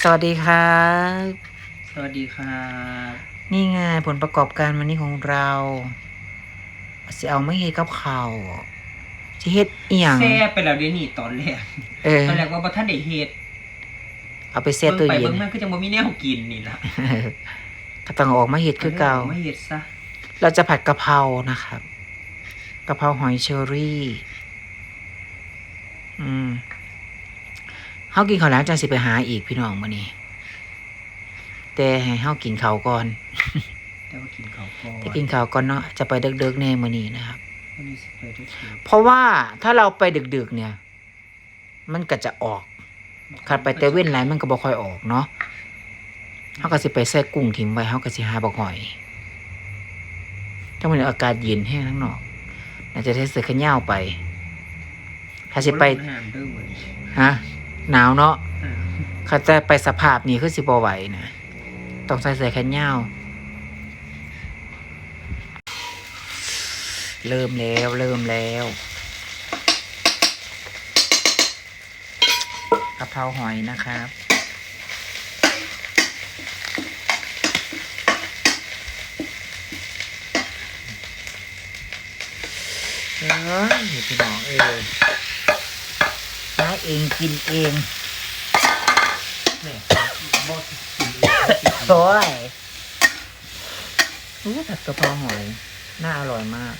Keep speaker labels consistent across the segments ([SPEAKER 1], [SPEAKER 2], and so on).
[SPEAKER 1] สวัสดีครับ
[SPEAKER 2] สวัสดีครับ
[SPEAKER 1] นี่ไงผลประกอบการวันนี้ของเราสิเอาไม่เฮ็ดกับข้าวสิเฮ็ดอีหยัง
[SPEAKER 2] แซ่ไปแล้วเดี๋ยวนี้ตอนแรก
[SPEAKER 1] เออ
[SPEAKER 2] ตอนแรกว่าบ่ทันได้เฮ็ด
[SPEAKER 1] เอาไปแช่ตู้
[SPEAKER 2] เบิ่งไป
[SPEAKER 1] เย็น
[SPEAKER 2] เบิ่งมาคือจังบ่มีแนวกินนี่ล่ะ
[SPEAKER 1] ก็ต้องออกมาเฮ็ดคือเก่า
[SPEAKER 2] ไม่เฮ็ดซะ
[SPEAKER 1] เราจะผัดกะเพรานะครับกะเพราหอยเชอรี่ อืม เฮากินข้าวแล้วจังสิไปหาอีกพี่น้องมื้อนี้แต่ให้เฮากินข้าวก่อน
[SPEAKER 2] แต่ว่ากินข้าวก่อน
[SPEAKER 1] ไปกินข้าวก่อนเนาะจะไปเดึกๆแน่มื้อนี้นะครับ
[SPEAKER 2] วันนี้สิไปเที่ยว
[SPEAKER 1] เพราะว่าถ้าเราไปดึกๆเนี่ย มันก็จะออกคัดไปแต่เว้นไรมันก็บ่ค่อยออกเนาะเฮาก็สิไปใส่กุ้งถิ่มไว้เฮาก็สิหาบักหอยถ้ามันอากาศเย็นแห้งทั้งนอกน่าจะได้เสื้อแขนยาวไปถ้าสิไป
[SPEAKER 2] ห้ามเด้อมื้อนี้
[SPEAKER 1] ฮะ หนาวเนาะ
[SPEAKER 2] อ่า
[SPEAKER 1] ถ้าจะไปสภาพนี้คือสิบ่ไหวนะต้องใส่เสื้อแขนยาว เริ่มแล้วเริ่มแล้วกะเพราหอยนะครับเอ้ยพี่น้องเอ้ยหา เองกินเอง
[SPEAKER 2] แม่บ่กินอีก
[SPEAKER 1] โอ้ยอู้ผัดกะเพราหอยน่าอร่อยมาก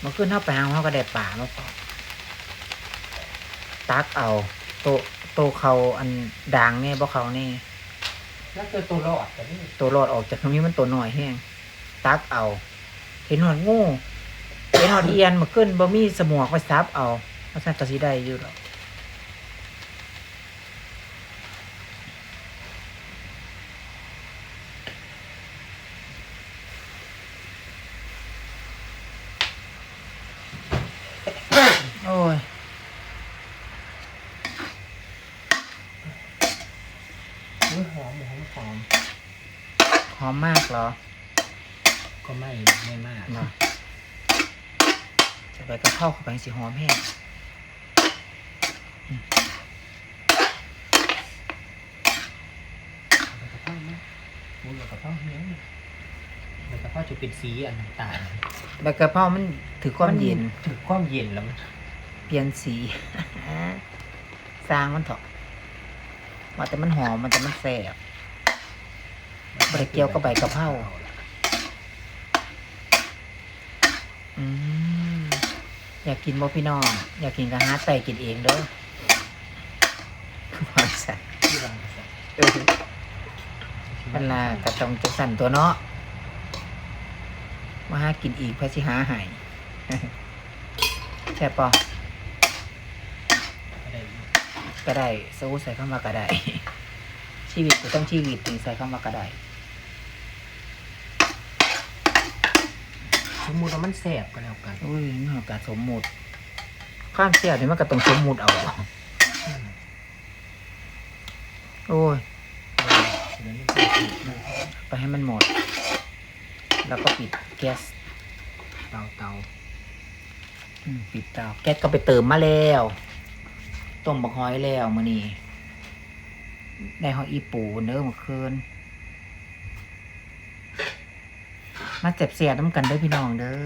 [SPEAKER 1] เมาขึ้นเท่าไปหางเขาก็ได้ป่ามาพอตักเอาโตโตเขาอันด่างเนี่ยบ่เขานี่
[SPEAKER 2] แล้วเจอตัวรอดแต่นี่
[SPEAKER 1] ตัวรอดออกจากตรงนี้มันตัวหน่อยแห้งตักเอา เห็นหอดงูเห็นหอดเอียนมาขึ้นบ่มีสมวกไปซับเอาเพราะฉะนั้นก็สิได้อยู่หรอกโอ้ย
[SPEAKER 2] อุ๊ยหอมหอมหอม
[SPEAKER 1] หอมมากเหรอ
[SPEAKER 2] ก็ไม่ไม่มาก
[SPEAKER 1] เนาะจะไปกระเพราเข้าไปสิหอมแห้ง
[SPEAKER 2] กระเพราไหมโอ้ยกระเพราเนี้ยแล้วกระเพราจะเป็นสีอันต่าง
[SPEAKER 1] ใบกระเพรามันถือความเย็น
[SPEAKER 2] ถึงความเย็นแล้วมัน
[SPEAKER 1] เปลี่ยนสีสร้างมันเถอะว่าแต่มันหอมมันแต่มันแสบบ่ได้เกี่ยวกับใบกะเพรา อืมอยากกินบ่พี่น้อง อยากกินก็หาไต่กินเองเด้อคือว่าสัตว์
[SPEAKER 2] ที่วางใส่
[SPEAKER 1] เออมันลากระตองจะสั่นตัวเนาะมาหากินอีกเพื่อสิหาใหายแช่บปอ
[SPEAKER 2] อะไรอยู่
[SPEAKER 1] ก็ได้สู้ใส่เข้ามาก็ได้ ชีวิตก็ต้องชีวิตถึงใส่เข้ามาก็ได้
[SPEAKER 2] สมมุติว่ามันแสบก็แล้วกัน
[SPEAKER 1] อุ้ยนี่ของการสมมุติข้ามเสียนี่มันก็ต้องสมมุติเอา โอ้ย
[SPEAKER 2] เดี๋ยวนี้ก็สิ
[SPEAKER 1] ไปให้มันหมด แล้วก็ปิดแก๊ส
[SPEAKER 2] เตาเตา
[SPEAKER 1] อืมปิดเตาแก๊สก็ไปเติมมาแล้วต้มบักหอยแล้วมื้อนี้ได้หอยอีปูเนื้อเมื่อคืน มาเจ็บเสียน้ำกันเด้อพี่น้องเด้อ